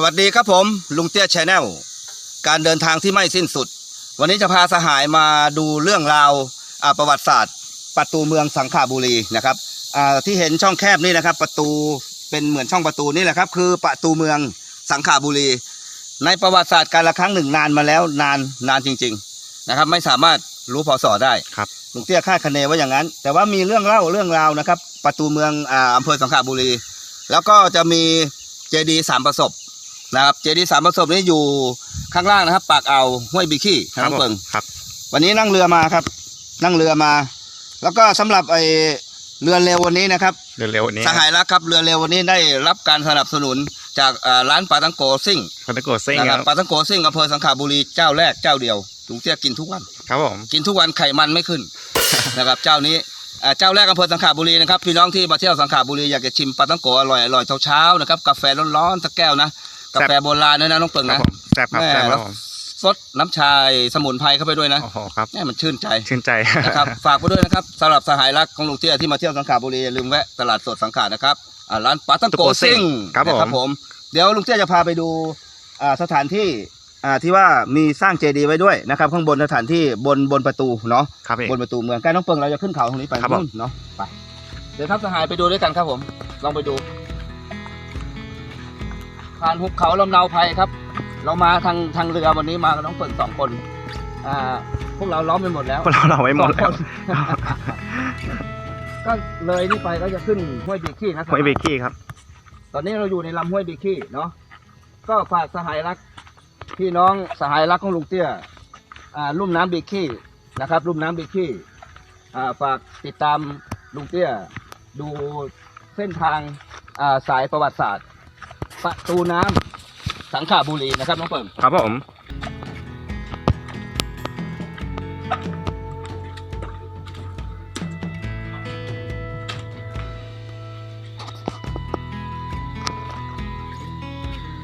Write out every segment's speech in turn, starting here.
วัสดีครับผมลุงเตี้ยชแนลการเดินทางที่ไม่สิ้นสุด วันนี้จะพาสหายมาดูเรื่องราวอ่าประวัติศาสตร์ ประตูเมืองสังขบุรีนะครับอ่าที่เห็นช่องแคบนี่นะครับ ประตูเป็นเหมือนช่องประตูนี่แหละครับ คือประตูเมืองสังขบุรี ในประวัติศาสตร์การละครั้งหนึ่งนานมาแล้วนานนานจริง ๆนะครับ ไม่สามารถรู้พศได้ครับลุงเตี้ยคาดคะเนว่าอย่างนั้น แต่ว่ามีเรื่องเล่าเรื่องราวนะครับ ประตูเมืองอ่าอำเภอสังขบุรี แล้วก็จะมีเจดีย์สามประสบ นะครับเจดีย์สามประสบนี้อยู่ข้างล่างนะครับ ปากอ่าวห้วยบิขี้ทางน้องเปิงครับ วันนี้นั่งเรือมาครับ นั่งเรือมา แล้วก็สำหรับไอเรือเร็ววันนี้นะครับเร็วๆนี้สหายรักครับเรือเร็ววันนี้ได้รับการสนับสนุนจากอ่าร้านปาตังโกซิ่งคอนโกเซ้งนะคครัรับบปาตังโกซิ่งอำเภอสังขบุรีเจ้าแรกเจ้าเดียวลุงเตี้ยกินทุกวัน ครับผม กินทุกวันไขมันไม่ขึ้น นะครับเจ้านี้อ่าเจ้าแรกอำเภอสังขบุรีนะครับพี่น้องที่มาเที่ยวสังขบุรีอยากจะชิมปลาตั้งโกอร่อยอร่อยเช้าๆนะครับกาแฟร้อนๆสักแก้วนะ กาแฟโบราณด้วยนะน้องเปิงครับนะผมแซ่บครับแม่แซ่บคแล้รับวผมซดน้ำชาสมุนไพรเข้าไปด้วยนะโอ้โหครับแม่มันชื่นใจชื่นใจนะครับฝากไปด้วยนะครับสำหรับสหายรักของลุงเตี้ยที่มาเที่ยวสังขบุรีอย่าลืมแวะตลาดสดสังขารนะครับอ่าร้านปลาตั้งโกซิ่งครับผมนะผมเดี๋ยวลุงเตี้ยจะพาไปดูอ่าสถานที่อ่าที่ว่ามีสร้างเจดีย์ไว้ด้วยนะครับ ข้างบนสถานที่บนบนประตูเนาะครับพี่บนประตูเมืองใกล้น้องเปิงเราจะขึ้นเขาตรงนี้ไปครับผมนู่นเนาะไปเดี๋ยวครับสหายไปดูด้วยกันครับผม ลองไปดู ผ่านหุบเขาลำเนาภัยครับ เรามาทางทางเรือวันนี้มากับน้องเปิงสองคนอ่าพวกเราล้อมไปหมดแล้ว พวกเราเราไว้หมดแล้วสองคน ก็เลยนี่ไปก็จะขึ้นห้วยบีขี้นะไว้เบกกี้ครับ ตอนนี้เราอยู่ในลำห้วยบีขี้เนาะ ก็ฝากสหายรักพี่น้องสหายรักของลุงเตี้ยอ่าลุ่มน้ำบีขี้นะครับลุ่มน้ำบีขี้อ่าฝากติดตามลุงเตี้ยดูเส้นทางอ่าสายประวัติศาสตร์ ประตูน้ำสังขบุรีนะครับน้องเปิ่มครับผม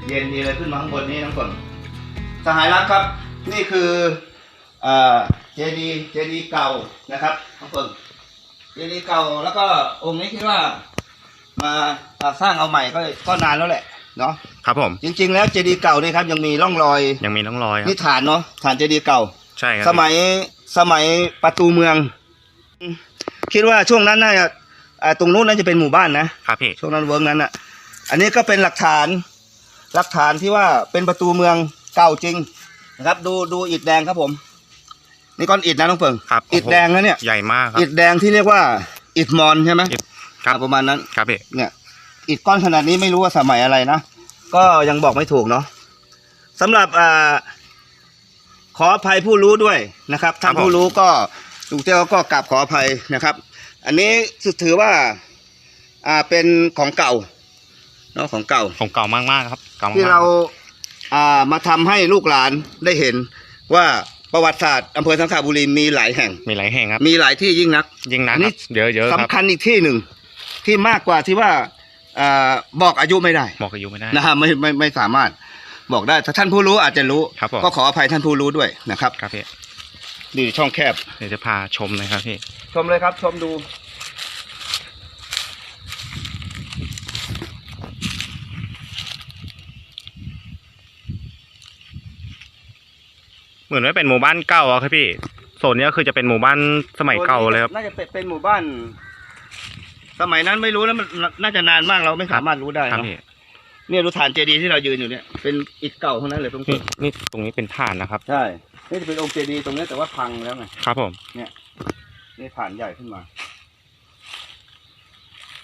เย็นดีเลยขึ้นมาข้างบนนี้น้องเปิ่มสหายรักครับ นี่คืออ่าเจดีย์เจดีย์เก่านะครับน้องเปิ่มเจดีย์เก่าแล้วก็องค์นี้คิดว่า มาอ่าสร้างเอาใหม่ก็ก็นานแล้วแหละ เนาะครับผม จริง ๆ แล้วเจดีย์เก่านี่ครับยังมีร่องรอยยังมีน้องรอยครันี่บฐานเนาะฐานเจดีย์เก่า ใช่ครับสมัยสมัยประตูเมือง คิดว่าช่วงนั้นน่าจะอ่าตรงนู้นน่าจะเป็นหมู่บ้านนะครับพี่ช่วงนั้นเวิร์กนั้นอะ อันนี้ก็เป็นหลักฐาน หลักฐานที่ว่าเป็นประตูเมืองเก่าจริงนะครับ ดูดูอิฐแดงครับผม นี่ก้อนอิฐนะน้องเปิงครับอิฐแดงนะเนี่ยใหญ่มากครับอิฐแดงที่เรียกว่าอิฐมอนใช่ไหมอิฐครับอ่าประมาณนั้นครับพี่เนี่ย อิฐก้อนขนาดนี้ไม่รู้ว่าสมัยอะไรนะ ก็ยังบอกไม่ถูกเนาะสำหรับอ่าขออภัยผู้รู้ด้วยนะครับท่านผู้รู้ก็ลุงเต้วก็กราบขออภัยนะครับ อันนี้ถือว่าอ่าเป็นของเก่าเนาะของเก่า ของเก่ามากมากๆครับเก่ามากที่เราอ่ามาทำให้ลูกหลานได้เห็นว่าประวัติศาสตร์อำเภอสังขบุรีมีหลายแห่ง มีหลายแห่งครับมีหลายที่ยิ่งนัก ยิ่งนักอันนี้ครับเยอะเยอะครับ สำคัญอีกที่หนึ่งที่มากกว่าที่ว่า อ่าบอกอายุไม่ได้บอกอายุไม่ได้ นะฮะไม่ไม่ไม่สามารถบอกได้ถ้าท่านผู้รู้อาจจะรู้ ครับผม ก็ขออภัยท่านผู้รู้ด้วยนะครับครับพี่นี่ช่องแคบ เดี๋ยวจะพาชมนะครับพี่ชมเลยครับ ชมดู เหมือนว่าเป็นหมู่บ้านเก่าอะครับพี่โซนนี้ก็คือจะเป็นหมู่บ้านสมัยเก่าเลยครับน่าจะเป็นเป็นหมู่บ้าน สมัยนั้นไม่รู้แล้วมันน่าจะนานมากเราไม่สามารถรู้ได้ครับเนอะพี่เนี่ยดูฐานเจดีย์ที่เรายืนอยู่เนี่ยเป็นอิฐเก่าทั้งนั้นเลยตรงนี่นี้นี่ตรงนี้เป็นฐานนะครับ ใช่นี่จะเป็นองค์เจดีย์ตรงนี้แต่ว่าพังแล้วไงครับผม นี่ฐานใหญ่ขึ้นมา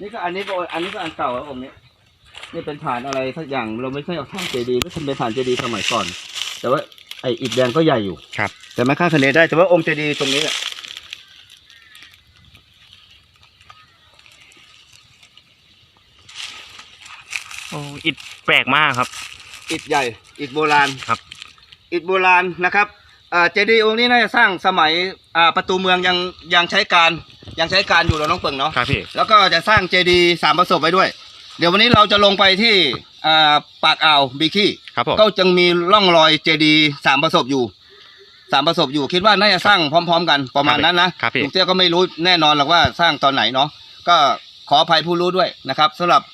นี่ก็อันนี้ก็อันนี้ก็อันเก่าแล้วองค์นี้นี่เป็นฐานอะไรสักอย่างเราไม่ใช่เอาฐานเจดีย์ไม่ใช่เป็นฐานเจดีย์สมัยก่อน แต่ว่าไออิฐแดงก็ใหญ่อยู่ครับ แต่ไม่คาดคะเนได้แต่ว่าองค์เจดีย์ตรงนี้แหละ โอ้อิฐ แปลกมากครับ อิฐใหญ่ อิฐโบราณครับ อิฐโบราณนะครับอ่าเจดีย์องค์นี้น่าจะสร้างสมัยอ่าประตูเมืองยังยังใช้การยังใช้การอยู่เราน้องเปิงเนาะครับพี่แล้วก็จะสร้างเจดีย์สามประสบไว้ด้วย เดี๋ยววันนี้เราจะลงไปที่อ่าปากอ่าวบีคีครับผมก็จึงมีร่องรอยเจดีย์สามประสบอยู่สามประสบอยู่คิดว่าน่าจะสร้างพร้อม ๆ กันประมาณนั้นนะครับพี่ลุงเตี้ยก็ไม่รู้แน่นอนหรอกว่าสร้างตอนไหนเนาะก็ขออภัยผู้รู้ด้วยนะครับสำหรับอ่า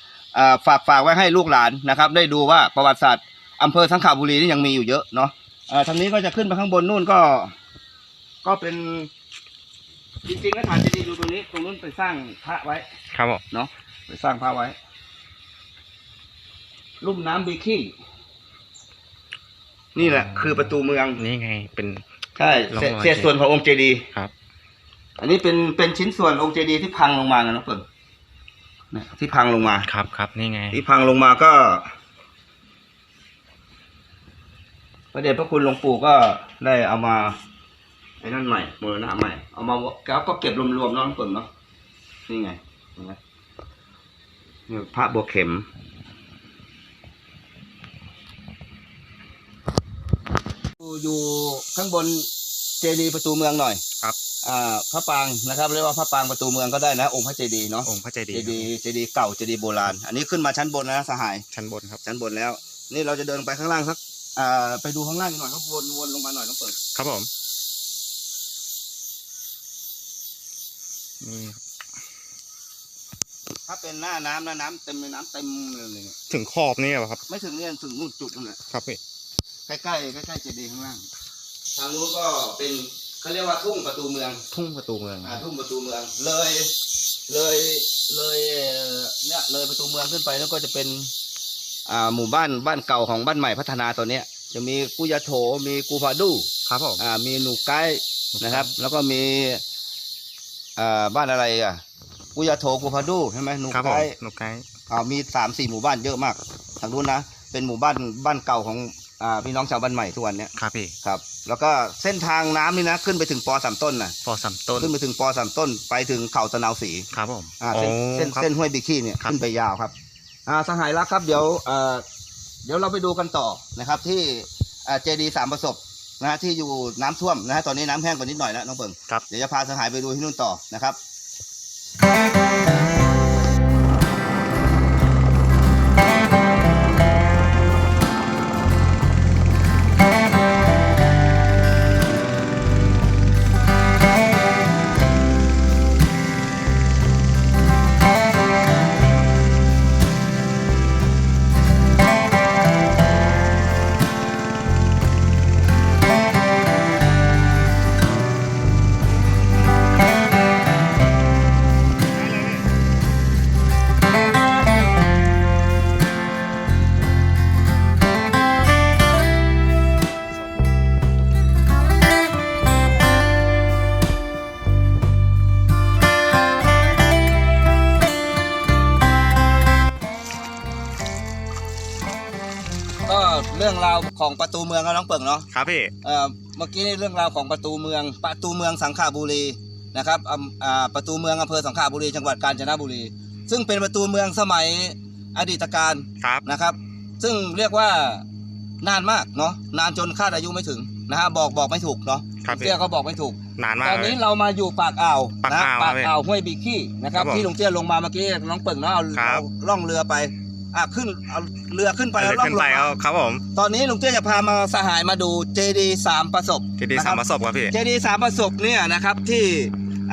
ฝากฝากไว้ให้ลูกหลานนะครับ ได้ดูว่าประวัติศาสตร์อำเภอสังขบุรีนี่ยังมีอยู่เยอะเนาะเอ่อทางนี้ก็จะขึ้นไปข้างบนนู่นก็ ก็เป็นจริงๆแล้วฐานเจดีย์อยู่ตรงนี้ตรงนู้นไปสร้างพระไว้ ครับผมเนาะไปสร้างพระไว้ ลุ่มน้ำบีคี้นี่แหละ คือประตูเมืองนี่ไง เป็นใช่เศษลองรอยเศษส่วนขององค์เจดีย์ครับ อันนี้เป็นเป็นชิ้นส่วนองค์เจดีย์ที่พังลงมานะน้องเปิ่นเนี่ยที่พังลงมา ครับครับนี่ไง ที่พังลงมาก็พระเดชพระคุณหลวงปู่ก็ได้เอามาไอ้นั่นใหม่โมรณะใหม่ เอามาแล้วก็เก็บรวมๆเนาะน้องเปิ่นเนาะนี่ไงเห็นไหมนี่พระบัวเข็มอยู่ข้างบนเจดีย์ประตูเมืองหน่อยครับ อ่าพระปรางนะครับเรียกว่าพระปรางประตูเมืองก็ได้นะ องค์พระเจดีย์เนาะองค์พระเจดีเจย์ดีย์เจดีย์เก่าเจดีย์โบราณ อันนี้ขึ้นมาชั้นบนแล้วนะสหายชั้นบนครับชั้นบนแล้ว นี่เราจะเดินไปข้างล่างสักอ่าไปดูข้างล่างอีกหน่อยครับวนวนลงมาหน่อยต้องเปิดครับผมนี่ครับถ้าเป็นหน้าน้ำนะน้ำเต็มเลยน้ำเต็มเลยเนี่ยถึงขอบนี่เหรอครับ ไม่ถึงเนี่ยถึงนู่นจุดนั่นแหละครับพี่ใกล้ใกล้ใกล้ใกล้ๆเจดีย์ข้างล่างทางนู้นก็เป็น เขาเรียกว่าทุ่งประตูเมืองทุ่งประตูเมืองอ่าทุ่งประตูเมือง เลย เลยเลยเอ่อเนี่ยเลยประตูเมืองขึ้นไปแล้วก็จะเป็น อ่าหมู่บ้านบ้านเก่าของบ้านใหม่พัฒนาตัวเนี้ย จะมีกุยาโถมีกูพาดูครับผมอ่ามีหนูไกด์นะครับ แล้วก็มีอ่าบ้านอะไรอะกุยาโถกูพาดูใช่ไหมหนูครับผไกมด์นกไกด์อ่ามีสามสี่หมู่บ้านเยอะมากทางนู้นนะเป็นหมู่บ้านบ้านเก่าของ อ่าพี่น้องชาวบ้านใหม่ทุกวันเนี้ยครับพี่ครับ แล้วก็เส้นทางน้ำนี่นะ ขึ้นไปถึงปอสามต้นนะฟอร์สัมต้น ขึ้นไปถึงปอสามต้น ไปถึงเขาตะนาวสีครับผมอ่าเส้นเส้นครับ เส้นห้วยบิคีเนี่ยครับ ขึ้นไปยาวครับ อ่าสหายรักครับเดี๋ยวเอ่อเดี๋ยวเราไปดูกันต่อนะครับ ที่เจดีสามประสบนะฮะที่อยู่น้ำท่วมนะฮะตอนนี้น้ำแห้งกว่านิดหน่อยแล้วน้องเปิงครับ เดี๋ยวจะพาสหายไปดูที่นู่นต่อนะครับ ของประตูเมืองก็น้องเปิงเนาะครับพี่เอ่อเมื่อกี้นี่เรื่องราวของประตูเมือง ประตูเมืองสังขบุรีนะครับอำอ่าประตูเมืองอำเภอสังขบุรีจังหวัดกาญจนบุรี ซึ่งเป็นประตูเมืองสมัยอดีตการครับ นะครับ ซึ่งเรียกว่านานมากเนาะนานจนคาดอายุไม่ถึงนะฮะบอกบอกไม่ถูกเนาะครับพี่ เตี้ยก็บอกไม่ถูก นานมาตกอนเลนี้ย เรามาอยู่ปากอ่าวปากนะอ่าวปากครับอ่าวห้วยบิขี้นะครับครับผมที่ลุงเตี้ยลงมาเมื่อกี้น้องเปิ่งเนาะเอาครับ เอาล่องเรือไป อะขึ้นเอาเรือขึ้นไปไปแล้วล่องขึ้นลงไปมาเอาครับผมตอนนี้ลุงเตี้ยจะพามาสหายมาดูเจดีสามประสบเจดีย์สามประสบครับพี่ เจดีสามประสบเนี่ยนะครับที่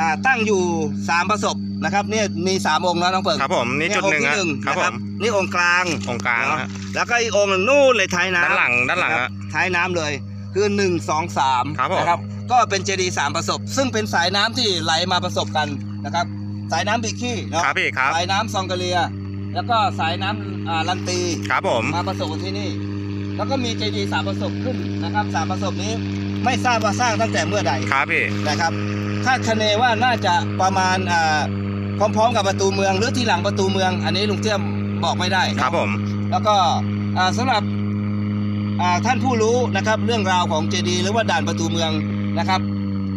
อ่าตั้งอยู่สามประสบนะครับเนี่ยมีสามองค์นะน้องเปิ่งครับผมนี่จุดหนึ่งเยนะองค์ที่ครับนะผมนี่องค์กลางองค์กลางเนอะนะแล้วก็อีกองค์หนึ่งนู่นเลยท้ายน้ำ ด้านหลังด้านหลังะคฮะรับท้ายน้ำเลยคือหนึ่งสองสามครับผม นะครับ ก็เป็นเจดีย์สามประสบ ซึ่งเป็นสายน้ำที่ไหลมาประสบกันนะครับ สายน้ำบิกี้เนาะครับพี่ครับ สายน้ำซองกะเลีย แล้วก็สายน้ำอ่าลันตีครับผม มาประสบกันที่นี่ แล้วก็มีเจดีย์สามประสบขึ้นนะครับสามประสบนี้ไม่ทราบว่าสร้างตั้งแต่เมื่อใดครับพี่ นะครับคาดคะเนว่าน่าจะประมาณอ่าพร้อมๆ กับประตูเมืองหรือที่หลังประตูเมือง อันนี้ลุงเตี้ยมบอกไม่ได้ครับผม แล้วก็อ่าสำหรับอ่าท่านผู้รู้นะครับเรื่องราวของเจดีย์หรือว่าด่านประตูเมืองนะครับ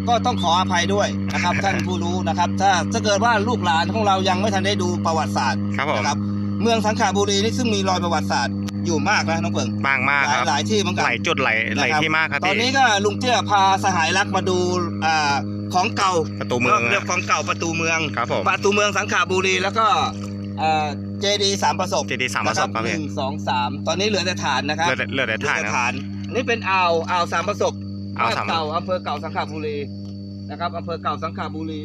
ก็ต้องขออภัยด้วยนะครับ ท่านผู้รู้นะครับ ถ้าถ้าเกิดว่าลูกหลานของเรายังไม่ทันได้ดูประวัติศาสตร์ครับผมนะครับ เมืองสังขบุรีนี่ซึ่งมีรอยประวัติศาสตร์อยู่มากนะน้องเปิงมากมากหคลายรับหลายที่เหมือนกัน หลายจุดหลายหลายนะครับที่มากครับตอนพี่นี้ก็ลุงเตี้ยพาสหายรักมาดูอ่าของเก่าประตูเมืองเรียกนะของเก่าประตูเมือง ครับผมประตูเมืองสังขบุรีแล้วก็เจดีสามประสบเจดีย์สามประสบครับหพี่นึ่งสองสามตอนนี้เหลือแต่ฐานนะครับเลือดเลือดแต่ถ่ายเหลือนะแต่ฐานอันนี้เป็นอ่าวอ่าวสามประสบอ่าวสาม บ้นเก่าอำเภอเก่าสังขบุรีนะครับอำเภอเก่าสังขบุรี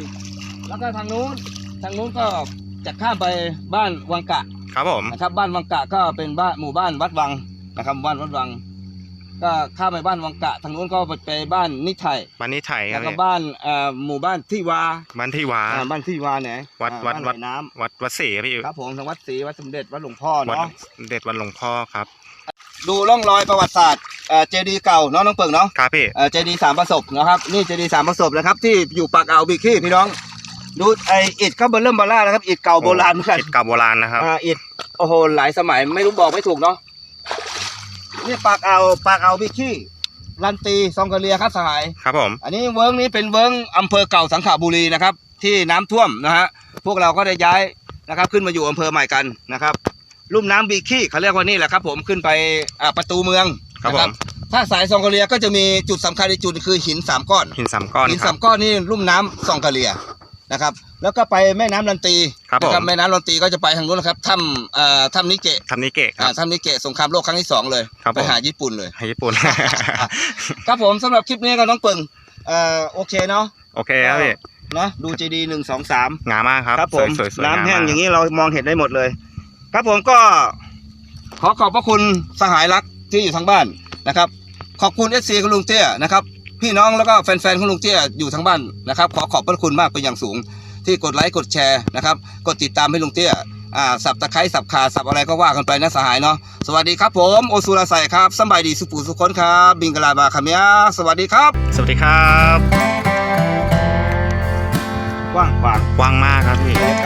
แล้วก็ทางนู้นทางนู้นก็จะข้ามไปบ้านวังกะ ครับผมนะครับบ้านวังกะก็เป็นบ้านหมู่บ้านวัดวังนะครับบ้านวัดวัง ก็ข้ามไปบ้านวังกะทางนู้นก็ไปบ้านนิไทยบ้านนี้ไถคแล้รัวบก็พี่บ้านเอ่อหมู่บ้านที่วาบ้านที่วา อ่าบ้านที่วาไหนวัดอ่าวัดบ้านวัด ไหลน้ำ วัดวัดศรีครับพี่ครับผมทางวัดศรีวัดสมเด็จวัดหลวงพ่อวัดเนาะเด็ดวัดหลวงพ่อครับดูร่องรอยประวัติศาสตร์เอ่อเจดีย์เก่าเนาะน้องเปิงเนาะครับพี่เอ่อเจดีย์สามประสบนะครับนี่เจดีย์สามประสบนะครับที่อยู่ปากอ่าวบิกี้พี่น้อง ดูไออิฐก็เบอร์เริ่มเบอร์ล่านะครับอิฐเก่าโบราณเหมือนกันอิฐเก่าโบราณนะครับ อ่าอิฐ โอ้โหหลายสมัยไม่รู้บอกไม่ถูกเนาะนี่ปากอ่าวปากอ่าวบิกี้ลันตีซองกะเลียครับสหาย ครับผม อันนี้เวิร์กนี้เป็นเวิร์กอำเภอเก่าสังขบุรีนะครับ ที่น้ำท่วมนะฮะพวกเราก็ได้ย้ายนะครับ ขึ้นมาอยู่อำเภอใหม่กันนะครับลุ่มน้ำบีขี้เขาเรียกว่านี่แหละครับ ผมขึ้นไปอ่าประตูเมืองครับนะผมถ้าสายซองกะเลียก็จะมีจุดสำคัญในจุดคือหินสามก้อนหินสามก้อนหินครัสาบมก้อนนี่ลุ่มน้ำซองกะเลีย นะครับ แล้วก็ไปแม่น้ำลันตีครับนะผมแม่น้ำลันตีก็จะไปทางนู้นนะครับถ้ำเอ่อถ้ำนิเกะทำนิเกะคอ่ารับ ถ้ำนิเกะสงครามโลกครั้งที่สองเลยครับไปผมหาญี่ปุ่นเลย ให้ญี่ปุ่น ครับผมสำหรับคลิปนี้ก็น้องเปิงเอ่อโอเคเนาะโอเคครับพี่นะดูเจดีหนึ่งสองสาม งามมากครับครับผมสวยๆสวยน้ำแห้งมกอย่างนี้เรามองเห็นได้หมดเลย ครับผมก็ขอขอบพระคุณสหายรักที่อยู่ทางบ้านนะครับ ขอบคุณเอซีคุณลุงเตี้ยนะครับ พี่น้องแล้วก็แฟนๆคุณลุงเตี้ยอยู่ทางบ้านนะครับขอขอบพระคุณมากเป็นอย่างสูง ที่กดไลค์กดแชร์นะครับกดติดตามให้ลุงเตี้ยอ่าสับตะไคร้สับขาสับอะไรก็ว่ากันไปนะสหายเนาะสวัสดีครับผมโอสุรใสครับสำบายดีสุปูสุขคนครับบิงกลาบาคาเมียสวัสดีครับ สวัสดีครับ กว้างขวางกว้างมากครับพี่บรรยากาศ